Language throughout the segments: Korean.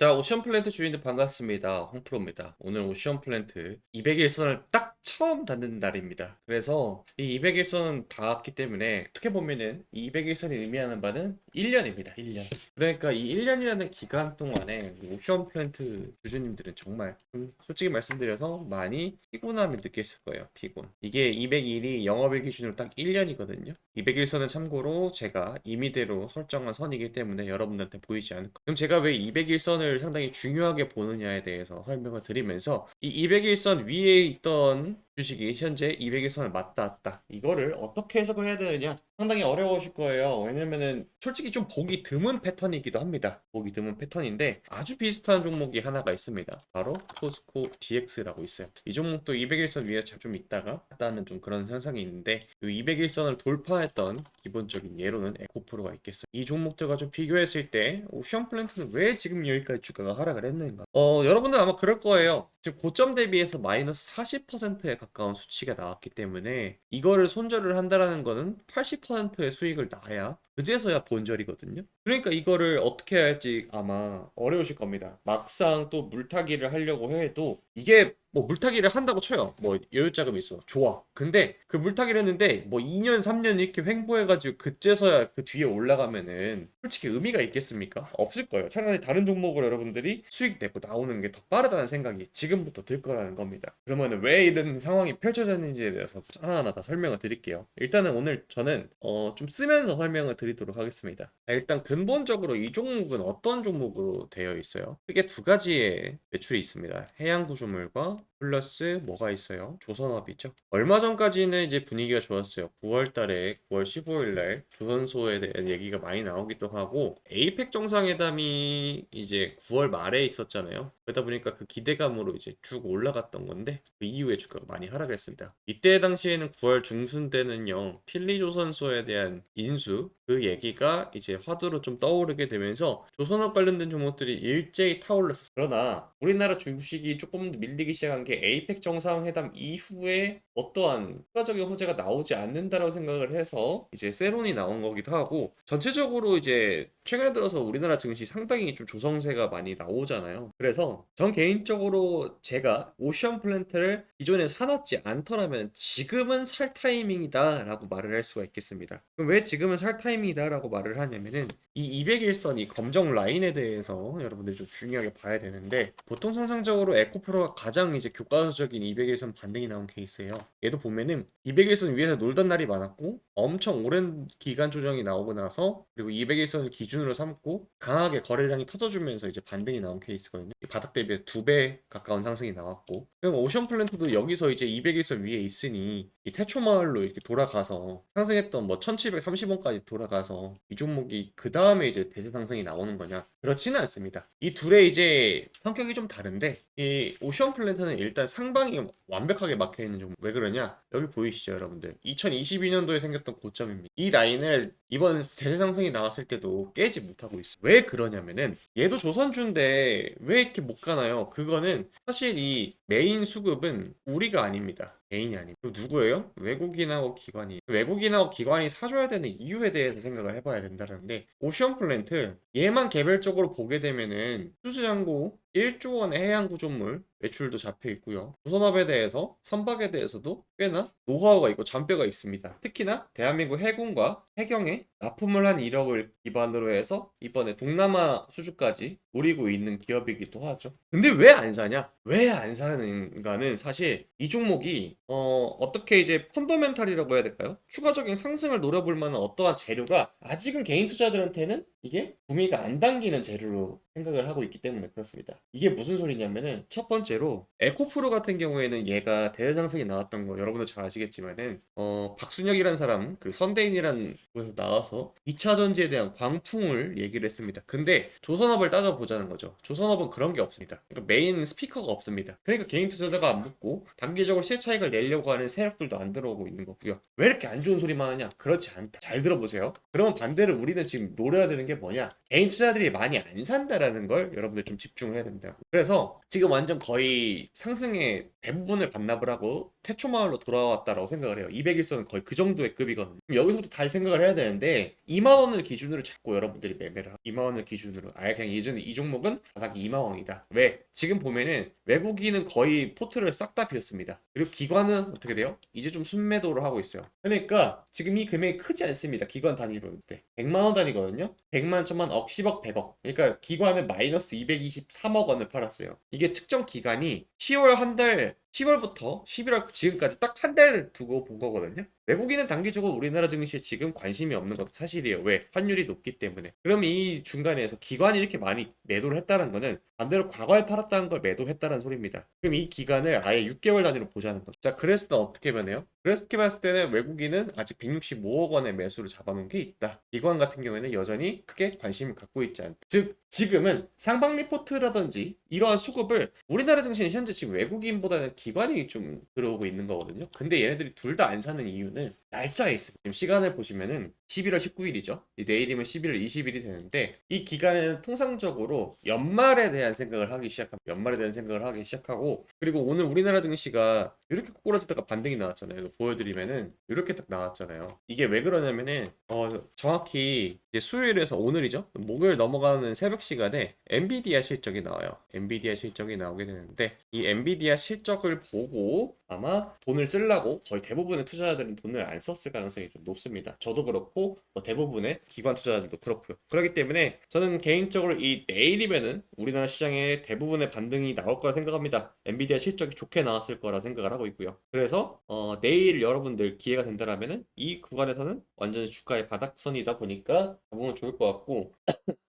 자, 오션 플랜트 주인들 반갑습니다. 홍프로입니다. 오늘 오션 플랜트 200일선을 딱 처음 닫는 날입니다. 그래서 이 200일선은 닿았기 때문에 어떻게 보면은 이 200일선이 의미하는 바는 1년입니다. 1년. 그러니까 이 1년이라는 기간 동안에 이 오션 플랜트 주주님들은 정말 좀 솔직히 말씀드려서 많이 피곤함을 느꼈을 거예요. 피곤. 이게 200일이 영업일 기준으로 딱 1년이거든요. 200일선은 참고로 제가 임의대로 설정한 선이기 때문에 여러분들한테 보이지 않을 거예요. 그럼 제가 왜 200일선을 상당히 중요하게 보느냐에 대해서 설명을 드리면서 이 200일선 위에 있던 one. 주식이 현재 200일 선을 맞닿았다. 이거를 어떻게 해석을 해야 되느냐? 상당히 어려우실 거예요. 왜냐면은 솔직히 좀 보기 드문 패턴이기도 합니다. 보기 드문 패턴인데 아주 비슷한 종목이 하나가 있습니다. 바로 포스코 DX라고 있어요. 이 종목도 200일선 위에 좀 있다가 갔다는 좀 그런 현상이 있는데 이 200일선을 돌파했던 기본적인 예로는 에코프로가 있겠어요. 이 종목들과 좀 비교했을 때 오션 플랜트는 왜 지금 여기까지 주가가 하락을 했는가? 어, 여러분들 아마 그럴 거예요. 지금 고점 대비해서 마이너스 40%에 가까 운 수치가 나왔기 때문에 이거를 손절을 한다라는 거는 80%의 수익을 나야 그제서야 본절이거든요. 그러니까 이거를 어떻게 해야 할지 아마 어려우실 겁니다. 막상 또 물타기를 하려고 해도 이게 뭐 물타기를 한다고 쳐요. 뭐 여유자금이 있어. 좋아. 근데 그 물타기를 했는데 뭐 2년, 3년 이렇게 횡보해가지고 그제서야 그 뒤에 올라가면은 솔직히 의미가 있겠습니까? 없을 거예요. 차라리 다른 종목으로 여러분들이 수익 내고 나오는 게 더 빠르다는 생각이 지금부터 들 거라는 겁니다. 그러면 왜 이런 상황이 펼쳐졌는지에 대해서 하나하나 다 설명을 드릴게요. 일단은 오늘 저는 어, 좀 쓰면서 설명을 드 리도록 하겠습니다. 자, 일단 근본적으로 이 종목은 어떤 종목으로 되어 있어요? 크게 두 가지의 매출이 있습니다. 해양 구조물과 플러스 뭐가 있어요? 조선업이죠. 얼마 전까지는 이제 분위기가 좋았어요. 9월 달에 9월 15일 날 조선소에 대한 얘기가 많이 나오기도 하고 에이펙 정상회담이 이제 9월 말에 있었잖아요. 그러다 보니까 그 기대감으로 이제 쭉 올라갔던 건데 그 이후에 주가가 많이 하락했습니다. 이때 당시에는 9월 중순 때는요. 필리조선소에 대한 인수 그 얘기가 이제 화두로 좀 떠오르게 되면서 조선업 관련된 종목들이 일제히 타올랐어요. 그러나 우리나라 주식이 조금 밀리기 시작한 게 에이펙 정상회담 이후에 어떠한 추가적인 호재가 나오지 않는다라고 생각을 해서 이제 세론이 나온 거기도 하고 전체적으로 이제 최근에 들어서 우리나라 증시 상당히 좀 조성세가 많이 나오잖아요. 그래서 전 개인적으로 제가 오션 플랜트를 기존에 사놨지 않더라면 지금은 살 타이밍이다라고 말을 할 수가 있겠습니다. 그럼 왜 지금은 살 타이밍 이다라고 말을 하냐면은 이 200일선이 검정 라인에 대해서 여러분들이 좀 중요하게 봐야 되는데 보통 통상적으로 에코프로가 가장 이제 교과서적인 200일선 반등이 나온 케이스예요. 얘도 보면은 200일선 위에서 놀던 날이 많았고 엄청 오랜 기간 조정이 나오고 나서 그리고 200일선을 기준으로 삼고 강하게 거래량이 터져주면서 이제 반등이 나온 케이스거든요. 이 바닥 대비 두 배 가까운 상승이 나왔고 그럼 오션 플랜트도 여기서 이제 200일선 위에 있으니 이 태초마을로 이렇게 돌아가서 상승했던 뭐 1730원까지 돌아 가서 이 종목이 그 다음에 이제 대세 상승이 나오는 거냐 그렇지는 않습니다. 이 둘의 이제 성격이 좀 다른데 이 오션 플랜트는 일단 상방이 완벽하게 막혀 있는 종목 왜 그러냐 여기 보이시죠 여러분들 2022년도에 생겼던 고점입니다. 이 라인을 이번 대세 상승이 나왔을 때도 깨지 못하고 있어요. 왜 그러냐면은 얘도 조선주인데 왜 이렇게 못 가나요? 그거는 사실 이 메인 수급은 우리가 아닙니다. 개인이 아니고 누구예요? 외국인하고 기관이 외국인하고 기관이 사줘야 되는 이유에 대해서 생각을 해봐야 된다는데 오션 플랜트 얘만 개별적으로 보게 되면은 수주장고 1조 원의 해양 구조물 매출도 잡혀 있고요. 조선업에 대해서 선박에 대해서도 꽤나 노하우가 있고 잔뼈가 있습니다. 특히나 대한민국 해군과 해경에 납품을 한 1억을 기반으로 해서 이번에 동남아 수주까지 노리고 있는 기업이기도 하죠. 근데 왜 안 사냐? 왜 안 사는가는 사실 이 종목이 어, 어떻게 이제 펀더멘탈이라고 해야 될까요? 추가적인 상승을 노려볼 만한 어떠한 재료가 아직은 개인 투자들한테는 이게 구미가 안 당기는 재료로 생각을 하고 있기 때문에 그렇습니다. 이게 무슨 소리냐면은 첫 번째로 에코프로 같은 경우에는 얘가 대대 상승이 나왔던 거 여러분도 잘 아시겠지만은 어 박순혁이라는 사람 그 선대인이라는 곳에서 나와서 2차 전지에 대한 광풍을 얘기를 했습니다. 근데 조선업을 따져보자는 거죠. 조선업은 그런 게 없습니다. 그러니까 메인 스피커가 없습니다. 그러니까 개인 투자자가 안 붙고 단기적으로 시세 차익을 내려고 하는 세력들도 안 들어오고 있는 거고요. 왜 이렇게 안 좋은 소리만 하냐? 그렇지 않다. 잘 들어보세요. 그러면 반대로 우리는 지금 노려야 되는 게 뭐냐? 개인 투자들이 많이 안 산다라는 걸 여러분들 좀 집중을 해야 된다고. 그래서 지금 완전 거의 상승의 대부분을 반납을 하고 태초 마을로 돌아왔다라고 생각을 해요. 200일선은 거의 그 정도의 급이거든요. 여기서부터 다시 생각을 해야 되는데 2만 원을 기준으로 잡고 여러분들이 매매를 하고 2만 원을 기준으로 아예 그냥 예전에 이 종목은 바닥 2만 원이다. 왜? 지금 보면은 외국인은 거의 포트를 싹 다 비웠습니다. 그리고 기관은 어떻게 돼요? 이제 좀 순매도를 하고 있어요. 그러니까 지금 이 금액이 크지 않습니다. 기관 단위로 볼 때. 100만 원 단위거든요. 100만, 천만, 억, 10억, 100억. 그러니까 기관 은 마이너스 223억 원을 팔았어요. 이게 특정 기간이 10월 한 달, 10월부터 11월 지금까지 딱 한 달 두고 본 거거든요. 외국인은 단기적으로 우리나라 증시에 지금 관심이 없는 것도 사실이에요. 왜? 환율이 높기 때문에. 그럼 이 중간에서 기관이 이렇게 많이 매도를 했다는 거는 반대로 과거에 팔았다는 걸 매도했다는 소리입니다. 그럼 이 기간을 아예 6개월 단위로 보자는 거죠. 자, 그랬을 때 어떻게 변해요? 그렇게 봤을 때는 외국인은 아직 165억 원의 매수를 잡아놓은 게 있다. 기관 같은 경우에는 여전히 크게 관심을 갖고 있지 않다. 즉, 지금은 상방 리포트라든지 이러한 수급을 우리나라 증시는 현재 지금 외국인보다는 기관이 좀 들어오고 있는 거거든요. 근데 얘네들이 둘 다 안 사는 이유는 날짜에 있습니다. 지금 시간을 보시면은 11월 19일이죠. 내일이면 11월 20일이 되는데 이 기간에는 통상적으로 연말에 대한 생각을 하기 시작합니다. 연말에 대한 생각을 하기 시작하고 그리고 오늘 우리나라 증시가 이렇게 꼬꾸라지다가 반등이 나왔잖아요. 보여드리면은 이렇게 딱 나왔잖아요. 이게 왜 그러냐면은 어 정확히 수요일에서 오늘이죠. 목요일 넘어가는 새벽 시간에 엔비디아 실적이 나와요. 엔비디아 실적이 나오게 되는데 이 엔비디아 실적을 보고 아마 돈을 쓰려고 거의 대부분의 투자자들은 돈을 안 썼을 가능성이 좀 높습니다. 저도 그렇고 뭐 대부분의 기관 투자자들도 그렇고요. 그렇기 때문에 저는 개인적으로 이 내일이면은 우리나라 시장에 대부분의 반등이 나올 거라 생각합니다. 엔비디아 실적이 좋게 나왔을 거라 생각을 하고 있고요. 그래서 어, 내일 여러분들 기회가 된다라면은 이 구간에서는 완전히 주가의 바닥선이다 보니까 잡으면 좋을 것 같고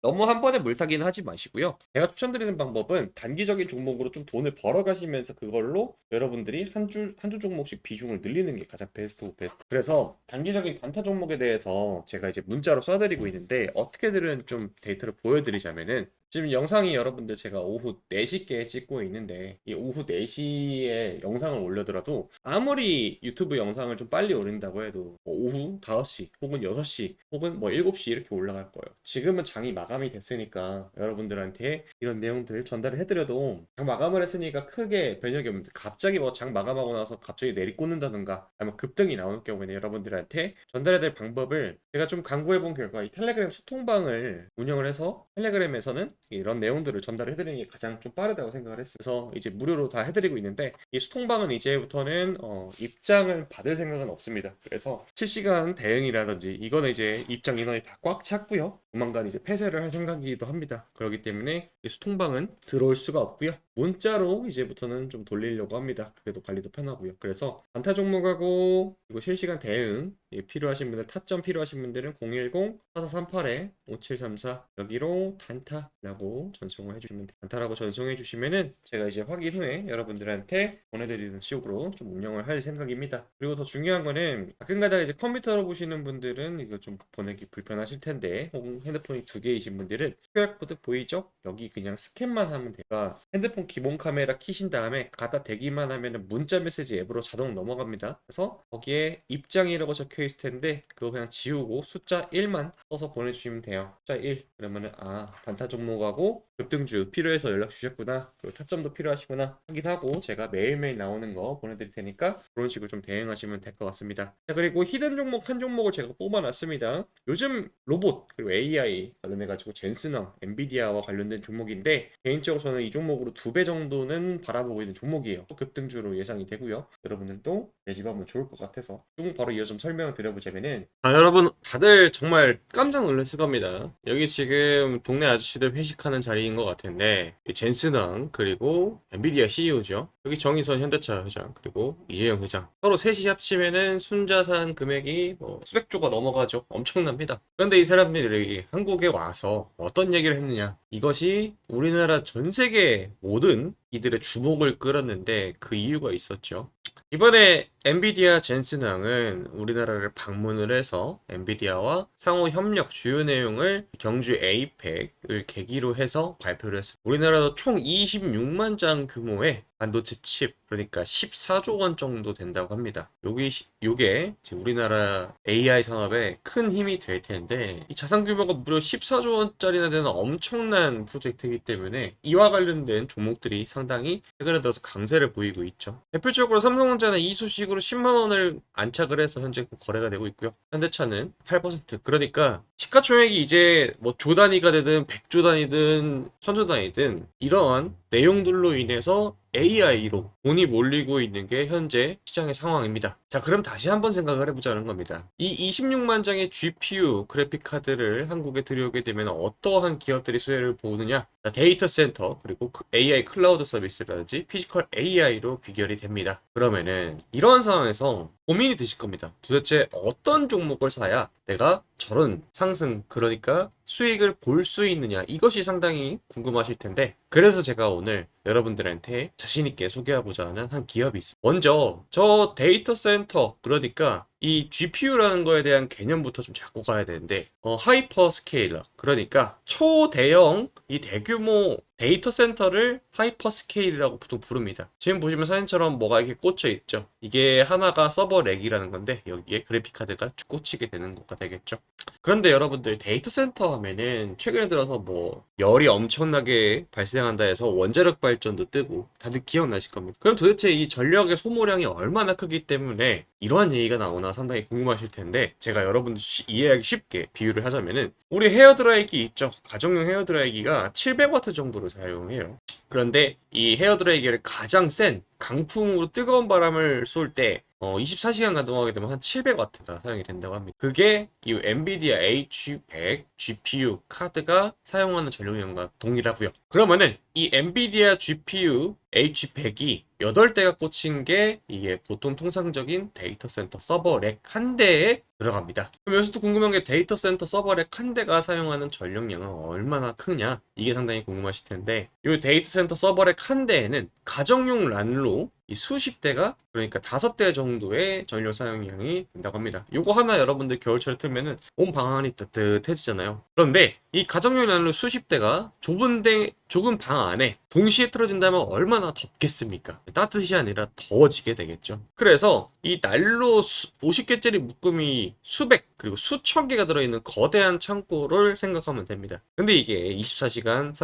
너무 한 번에 물타기는 하지 마시고요. 제가 추천드리는 방법은 단기적인 종목으로 좀 돈을 벌어 가시면서 그걸로 여러분들이 한 줄 한 주 종목씩 비중을 늘리는 게 가장 베스트 오브 베스트. 그래서 단기적인 단타 종목에 대해서 제가 이제 문자로 쏴드리고 있는데 어떻게들은 좀 데이터를 보여드리자면은 지금 영상이 여러분들 제가 오후 4시께 찍고 있는데 이 오후 4시에 영상을 올려더라도 아무리 유튜브 영상을 좀 빨리 올린다고 해도 뭐 오후 5시 혹은 6시 혹은 뭐 7시 이렇게 올라갈 거예요. 지금은 장이 마감이 됐으니까 여러분들한테 이런 내용들 전달을 해드려도 장 마감을 했으니까 크게 변혁이 없는데 갑자기 뭐 장 마감하고 나서 갑자기 내리꽂는다든가 아니면 급등이 나올 경우에는 여러분들한테 전달해야 될 방법을 제가 좀 강구해 본 결과 이 텔레그램 소통방을 운영을 해서 텔레그램에서는 이런 내용들을 전달해드리는 게 가장 좀 빠르다고 생각을 했어요. 그래서 이제 무료로 다 해드리고 있는데 이 소통방은 이제부터는 어, 입장을 받을 생각은 없습니다. 그래서 실시간 대응이라든지 이거는 이제 입장 인원이 다 꽉 찼고요. 조만간 이제 폐쇄를 할 생각이기도 합니다. 그렇기 때문에 이 소통방은 들어올 수가 없고요. 문자로 이제부터는 좀 돌리려고 합니다. 그래도 관리도 편하고요. 그래서 단타 종목하고 그리고 실시간 대응 예, 필요하신 분들 타점 필요하신 분들은 010-4438-5734 여기로 단타라고 전송을 해주시면 돼요. 단타라고 전송해 주시면은 제가 이제 확인 후에 여러분들한테 보내드리는 식으로 좀 운영을 할 생각입니다. 그리고 더 중요한 거는 가끔가다 이제 컴퓨터로 보시는 분들은 이거 좀 보내기 불편하실 텐데 혹은 핸드폰이 두 개이신 분들은 QR코드 보이죠? 여기 그냥 스캔만 하면 돼요. 핸드폰 기본 카메라 키신 다음에 갖다 대기만 하면은 문자 메시지 앱으로 자동 넘어갑니다. 그래서 거기에 입장이라고 적혀 있을 텐데 그거 그냥 지우고 숫자 1만 써서 보내주시면 돼요. 숫자 1 그러면은 아 단타 종목 하고 급등주 필요해서 연락 주셨구나 그리고 타점도 필요하시구나 확인하고 제가 매일매일 나오는 거 보내드릴 테니까 그런 식으로 좀 대응하시면 될 것 같습니다. 자 그리고 히든 종목 한 종목을 제가 뽑아놨습니다. 요즘 로봇 그리고 AI 관련해가지고 젠스너, 엔비디아와 관련된 종목인데 개인적으로 저는 이 종목으로 두 배 정도는 바라보고 있는 종목이에요. 급등주로 예상이 되고요. 여러분들도 내집하면 좋을 것 같아서 조금 바로 이어 좀 설명을 드려보자면은 아 여러분 다들 정말 깜짝 놀랐을 겁니다. 여기 지금 동네 아저씨들 회식 하는 자리인 것 같은데 이 젠스낭 그리고 엔비디아 CEO죠. 여기 정의선 현대차 회장 그리고 이재용 회장 서로 셋이 합치면은 순자산 금액이 뭐 수백조가 넘어가죠. 엄청납니다. 그런데 이 사람들이 한국에 와서 어떤 얘기를 했느냐? 이것이 우리나라 전 세계 모든 이들의 주목을 끌었는데 그 이유가 있었죠. 이번에 엔비디아 젠슨항은 우리나라를 방문을 해서 엔비디아와 상호 협력 주요 내용을 경주 에이펙을 계기로 해서 발표를 했습니다. 우리나라도 총 26만 장 규모의 반도체 칩 그러니까 14조 원 정도 된다고 합니다. 여기 요게 우리나라 AI 산업에 큰 힘이 될 텐데 이 자산 규모가 무려 14조 원짜리나 되는 엄청난 프로젝트이기 때문에 이와 관련된 종목들이 상당히 최근에 들어서 강세를 보이고 있죠. 대표적으로 삼성전자는 이 소식으로 10만 원을 안착을 해서 현재 거래가 되고 있고요. 현대차는 8% 그러니까 시가총액이 이제 뭐 조 단위가 되든 100조 단위든 천조 단위든 이러한 내용들로 인해서 AI로 돈이 몰리고 있는 게 현재 시장의 상황입니다. 자, 그럼 다시 한번 생각을 해보자는 겁니다. 이 26만 장의 GPU 그래픽 카드를 한국에 들여오게 되면 어떠한 기업들이 수혜를 보느냐? 자, 데이터 센터 그리고 그 AI 클라우드 서비스라든지 피지컬 AI로 귀결이 됩니다. 그러면은 이러한 상황에서 고민이 드실 겁니다. 도대체 어떤 종목을 사야 내가 저런 상승 그러니까 수익을 볼 수 있느냐 이것이 상당히 궁금하실 텐데 그래서 제가 오늘 여러분들한테 자신있게 소개하고자 하는 한 기업이 있습니다. 먼저 저 데이터 센터 그러니까 이 GPU라는 거에 대한 개념부터 좀 잡고 가야 되는데 어, 하이퍼 스케일러 그러니까 초대형 이 대규모 데이터 센터를 하이퍼 스케일이라고 보통 부릅니다. 지금 보시면 사진처럼 뭐가 이렇게 꽂혀 있죠. 이게 하나가 서버 렉이라는 건데 여기에 그래픽 카드가 쭉 꽂히게 되는 거가 되겠죠. 그런데 여러분들 데이터 센터 하면은 최근에 들어서 뭐 열이 엄청나게 발생한다 해서 원자력 발전도 뜨고 다들 기억나실 겁니다. 그럼 도대체 이 전력의 소모량이 얼마나 크기 때문에 이러한 얘기가 나오나 상당히 궁금하실 텐데 제가 여러분들 쉬- 이해하기 쉽게 비유를 하자면은 우리 헤어드라이기 있죠. 가정용 헤어드라이기가 700와트 정도를 사용해요. 그런데 이 헤어드라이기를 가장 센 강풍으로 뜨거운 바람을 쏠때 어, 24시간 가동하게 되면 한 700와트가 사용이 된다고 합니다. 그게 이 엔비디아 H100 GPU 카드가 사용하는 전력량과 동일하고요. 그러면은 이 엔비디아 GPU H100이 8대가 꽂힌 게 이게 보통 통상적인 데이터 센터 서버 렉 한 대에 들어갑니다. 그럼 여기서 또 궁금한 게 데이터 센터 서버 렉 한 대가 사용하는 전력량은 얼마나 크냐? 이게 상당히 궁금하실 텐데 이 데이터 센터 서버 렉 한 대에는 가정용 란로 이 수십 대가 그러니까 다섯 대 정도의 전력 사용량이 된다고 합니다. 요거 하나 여러분들 겨울철에 틀면은 온 방 안이 뜨뜻해지잖아요. 그런데 이 가정용 란로 수십 대가 좁은 데 좁은 방 안에 동시에 틀어진다면 얼마나 덥겠습니까? 따뜻이 아니라 더워지게 되겠죠. 그래서 이 난로 50개짜리 묶음이 수백 그리고 수천 개가 들어있는 거대한 창고를 생각하면 됩니다. 근데 이게 24시간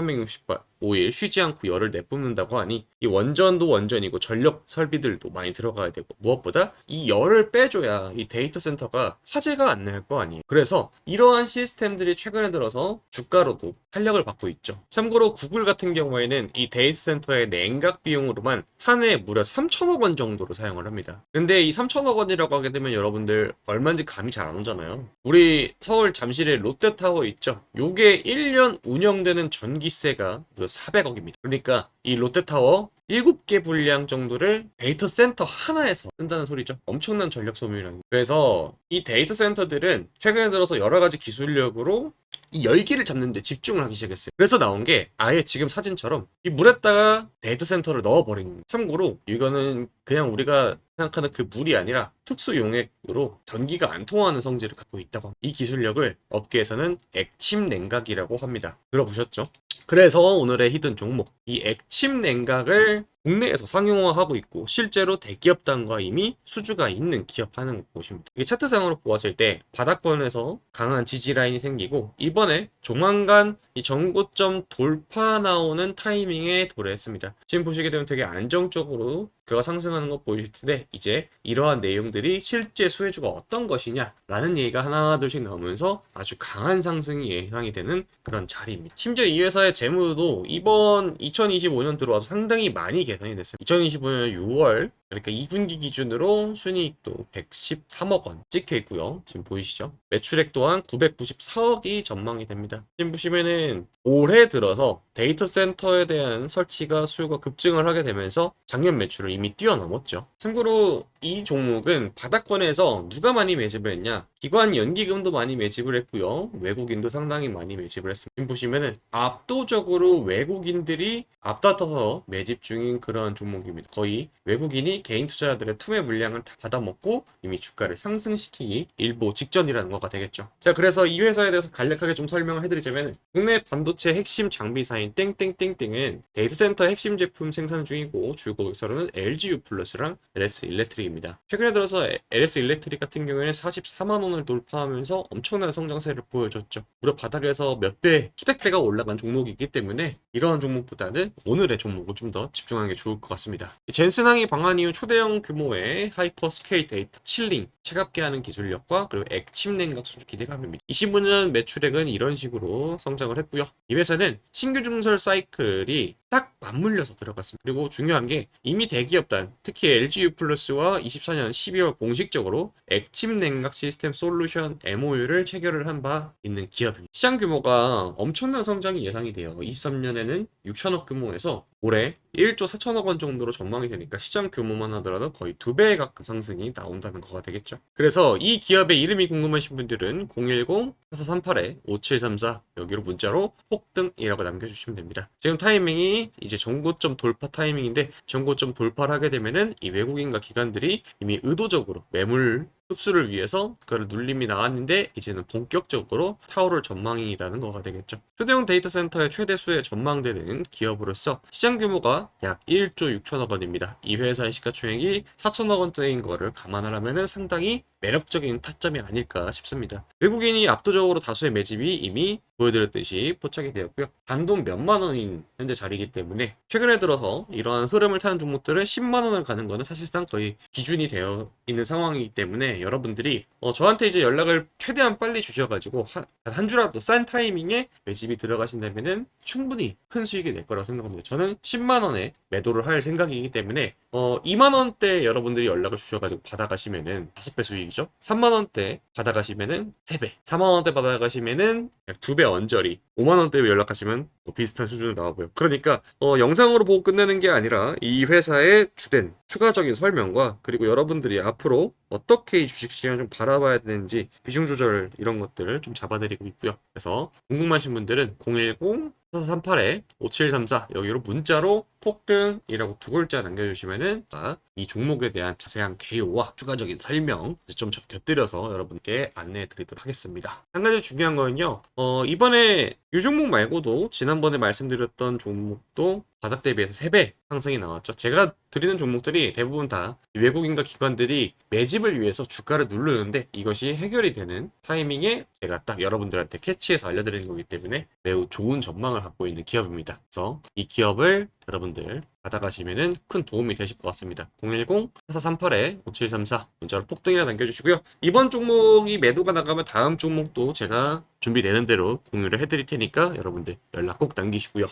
365일 쉬지 않고 열을 내뿜는다고 하니 이 원전도 원전이고 전력 설비들도 많이 들어가야 되고 무엇보다 이 열을 빼줘야 이 데이터 센터가 화재가 안 날 거 아니에요. 그래서 이러한 시스템들이 최근에 들어서 주가로도 탄력을 받고 있죠. 참고로 구글 같은 경우에는 이 데이터 센터의 냉각 비용으로만 한 해에 무려 3천억 원 정도로 사용을 합니다. 근데 이 3천억 원이라고 하게 되면 여러분들 얼마인지 감이 잘 안 오잖아요. 우리 서울 잠실에 롯데타워 있죠? 요게 1년 운영되는 전기세가 무려 400억입니다. 그러니까 이 롯데타워 7개 분량 정도를 데이터 센터 하나에서 쓴다는 소리죠. 엄청난 전력 소모량. 그래서 이 데이터 센터들은 최근에 들어서 여러 가지 기술력으로 이 열기를 잡는데 집중을 하기 시작했어요. 그래서 나온 게 아예 지금 사진처럼 이 물에다가 데이터 센터를 넣어버린. 참고로 이거는 그냥 우리가 생각하는 그 물이 아니라 특수 용액으로 전기가 안 통하는 성질을 갖고 있다고 합니다. 이 기술력을 업계에서는 액침 냉각이라고 합니다. 들어보셨죠? 그래서 오늘의 히든 종목 이 액침 냉각을 국내에서 상용화하고 있고 실제로 대기업단과 이미 수주가 있는 기업 하는 곳입니다. 이게 차트상으로 보았을 때 바닥권에서 강한 지지 라인이 생기고 이번에 조만간 이 전고점 돌파 나오는 타이밍에 도래했습니다. 지금 보시게 되면 되게 안정적으로 그가 상승하는 것 보이실 텐데 이제 이러한 내용들이 실제 수혜주가 어떤 것이냐라는 얘기가 하나 둘씩 나오면서 아주 강한 상승이 예상이 되는 그런 자리입니다. 심지어 이 회사의 재무도 이번 2025년 들어와서 상당히 많이 개선이 됐습니다. 2025년 6월 그러니까 2분기 기준으로 순이익도 113억 원 찍혀 있고요. 지금 보이시죠? 매출액 또한 994억이 전망이 됩니다. 지금 보시면은 올해 들어서 데이터 센터에 대한 설치가 수요가 급증을 하게 되면서 작년 매출을 이미 뛰어넘었죠. 참고로 이 종목은 바닥권에서 누가 많이 매집을 했냐? 기관 연기금도 많이 매집을 했고요. 외국인도 상당히 많이 매집을 했습니다. 지금 보시면은 압도적으로 외국인들이 앞다퉈서 매집 중인 그런 종목입니다. 거의 외국인이 개인 투자자들의 투매 물량을 다 받아먹고 이미 주가를 상승시키기 일보 직전이라는 거가 되겠죠. 자, 그래서 이 회사에 대해서 간략하게 좀 설명을 해드리자면 국내 반도체 핵심 장비사인 땡땡땡땡은 데이터 센터 핵심 제품 생산 중이고 주 고객사로는 LG U 플러스랑 LS 일렉트릭입니다. 최근에 들어서 LS 일렉트릭 같은 경우에는 44만 원을 돌파하면서 엄청난 성장세를 보여줬죠. 무려 바닥에서 몇 배, 수백 배가 올라간 종목이기 때문에 이러한 종목보다는 오늘의 종목을 좀 더 집중하는 게 좋을 것 같습니다. 젠슨항이 방한 이후 초대형 규모의 하이퍼 스케일 데이터 칠링, 차갑게 하는 기술력과 그리고 액침 냉각 수주 기대감입니다. 25년 매출액은 이런 식으로 성장을 했고요. 이 회사는 신규 증설 사이클이 딱 맞물려서 들어갔습니다. 그리고 중요한 게 이미 대기업단, 특히 LG U 플러스와 24년 12월 공식적으로 액침 냉각 시스템 솔루션 MOU를 체결을 한 바 있는 기업입니다. 시장 규모가 엄청난 성장이 예상이 돼요. 23년에는 6천억 규모에서 올해 1조 4천억 원 정도로 전망이 되니까 시장 규모만 하더라도 거의 두 배에 가까운 상승이 나온다는 거가 되겠죠. 그래서 이 기업의 이름이 궁금하신 분들은 010-4438-5734 여기로 문자로 폭등이라고 남겨주시면 됩니다. 지금 타이밍이 이제 전고점 돌파 타이밍인데 전고점 돌파를 하게 되면은 이 외국인과 기관들이 이미 의도적으로 매물 흡수를 위해서 그걸 눌림이 나왔는데 이제는 본격적으로 타오를 전망이라는 거가 되겠죠. 초대형 데이터 센터의 최대 수에 전망되는 기업으로서 시장 규모가 약 1조 6천억 원입니다. 이 회사의 시가총액이 4천억 원대인 거를 감안을 하면은 상당히 매력적인 타점이 아닐까 싶습니다. 외국인이 압도적으로 다수의 매집이 이미 보여드렸듯이 포착이 되었고요. 단돈 몇만 원인 현재 자리이기 때문에 최근에 들어서 이러한 흐름을 타는 종목들은 10만 원을 가는 거는 사실상 거의 기준이 되어 있는 상황이기 때문에 여러분들이 어, 저한테 이제 연락을 최대한 빨리 주셔가지고 한, 한 주라도 싼 타이밍에 매집이 들어가신다면은 충분히 큰 수익이 낼 거라고 생각합니다. 저는 10만 원에 매도를 할 생각이기 때문에 어 2만 원대 여러분들이 연락을 주셔가지고 받아가시면은 5배 수익이죠. 3만 원대 받아가시면은 3배, 4만 원대 받아가시면은 약 2배 언저리, 5만 원대 연락하시면 뭐 비슷한 수준으로 나와보여. 그러니까 어, 영상으로 보고 끝내는 게 아니라 이 회사의 주된 추가적인 설명과 그리고 여러분들이 앞으로 어떻게 이 주식 시장을 좀 바라봐야 되는지 비중 조절 이런 것들을 좀 잡아드리고 있고요. 그래서 궁금하신 분들은 010 4438에 5734 여기로 문자로 폭등이라고 두 글자 남겨주시면은 아, 이 종목에 대한 자세한 개요와 추가적인 설명 좀 곁들여서 여러분께 안내해 드리도록 하겠습니다. 한 가지 중요한 거는요. 어, 이번에 이 종목 말고도 지난번에 말씀드렸던 종목도 바닥 대비해서 3배 상승이 나왔죠. 제가 드리는 종목들이 대부분 다 외국인과 기관들이 매집을 위해서 주가를 누르는데 이것이 해결이 되는 타이밍에 제가 딱 여러분들한테 캐치해서 알려드리는 거기 때문에 매우 좋은 전망을 갖고 있는 기업입니다. 그래서 이 기업을 여러분들 받아가시면은 큰 도움이 되실 것 같습니다. 010-4438-5734 문자로 폭등이라 남겨주시고요. 이번 종목이 매도가 나가면 다음 종목도 제가 준비되는 대로 공유를 해드릴 테니까 여러분들 연락 꼭 남기시고요.